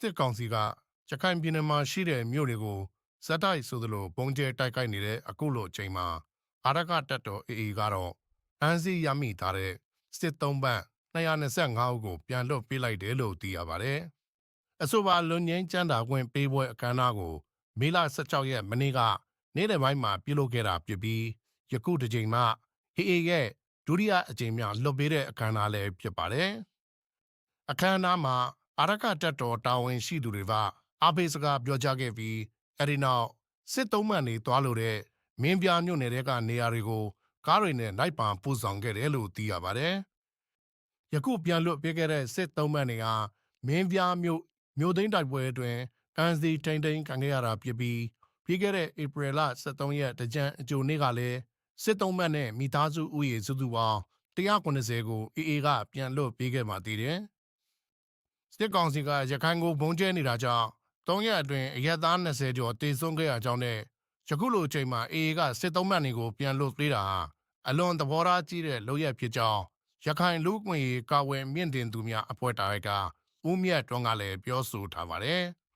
စစ်ကောင်စီကရခိုင်ပြည်နယ်မှာရှိတဲ့မြို့တွေကိုဇက်တိုက်ဆိုသလိုပုံကျဲတိုက်ခိုက်နေတဲ့အခုလိုအချိန်မှာအာရကတပ်တော် AA ကတော့အန်စီရမိထားတဲ့စစ်သုံးပန့်225ဦးကိုပြန်လွတ်ပေးလိုက်တယ်လို့သိရပါတယ်။အဆိုပါလွန်ငင်းကျန်းတာခွင့်ပေးပွဲအခမ်းအနားကိုမေလ16ရက်မနေ့ကနေ့လယ်ပိုင်းမှာပြုလုပ်ခဲ့တာဖြစ်ပြီးယခုတစ်ချိန်မှ AA ရဲ့ဒုတိယအကြိမ်မြောက်လွတ်ပေးတဲ့အခမ်းအနားလည်းဖြစ်ပါတယ်။အခမ်းအနားမှာ အာရကတပ်တော်တာဝန်ရှိသူတွေကအားပေးစကားပြောကြားခဲ့ပြီးအဲဒီနောက်စစ်သုံးမှန်တွေသွားလို့တဲ့မင်းပြမြို့နယ်တဲကနေရာတွေကိုကားတွေနဲ့လိုက်ပံပို့ဆောင်ခဲ့တယ်လို့သိရပါတယ်။ယခုပြန်လွတ်ပေးခဲ့တဲ့စစ်သုံးမှန်တွေဟာမင်းပြမြို့မြို့သိမ်းတိုက်ပွဲအတွင်းအန်စီတိန်တိန်ခံခဲ့ရတာဖြစ်ပြီးပြီးခဲ့တဲ့ဧပြီလ23ရက်တကြံအကြိုနေ့ကလည်းစစ်သုံးမှန်နဲ့မိသားစုဥယေစုစုပေါင်း190ကို AA ကပြန်လွတ်ပေးခဲ့ပါသေးတယ်။ စစ်ကောင်စီကရခိုင်ကိုဘုံကျဲနေတာကြောင့်၃ရက်အတွင်းအရက်သား20ကျော်တေဆုံးခဲ့ရကြောင်းနဲ့ယခုလိုအချိန်မှာ AA ကစစ်သုံးမှတ်တွေကိုပြန်လွတ်ပေးတာဟာအလွန်သဘောထားကြီးတဲ့လုပ်ရက်ဖြစ်ကြောင်းရခိုင်လူ့အခွင့်ရေးကာဝယ်မြင့်တင်သူများအဖွဲ့တိုင်ကဦးမြတ်တွန်းကလည်းပြောဆိုထားပါတယ်။